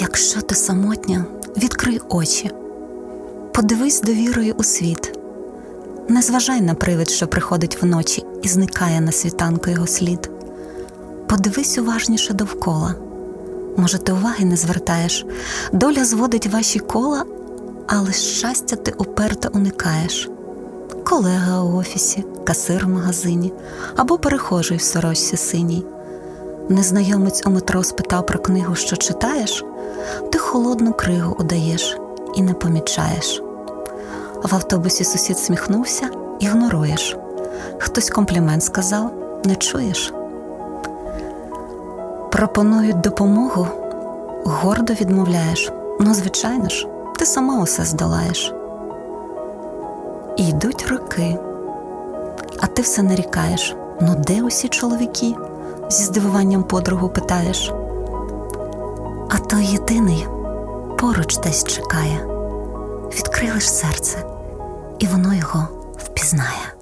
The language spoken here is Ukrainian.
Якщо ти самотня, відкрий очі, подивись довірою у світ, не зважай на привид, що приходить вночі і зникає на світанку його слід. Подивись уважніше довкола. Може, ти уваги не звертаєш, доля зводить ваші кола, але щастя ти уперто уникаєш. Колега у офісі, касир в магазині або перехожий в сорочці синій. Незнайомець у метро спитав про книгу, що читаєш, ти холодну кригу удаєш і не помічаєш. В автобусі сусід сміхнувся, ігноруєш. Хтось комплімент сказав, не чуєш. Пропонують допомогу, гордо відмовляєш. Ну, звичайно ж, ти сама усе здолаєш. І йдуть роки, а ти все нарікаєш. Ну, де усі чоловіки? зі здивуванням подругу питаєш той єдиний поруч десь чекає, відкрилиш серце, і воно його впізнає.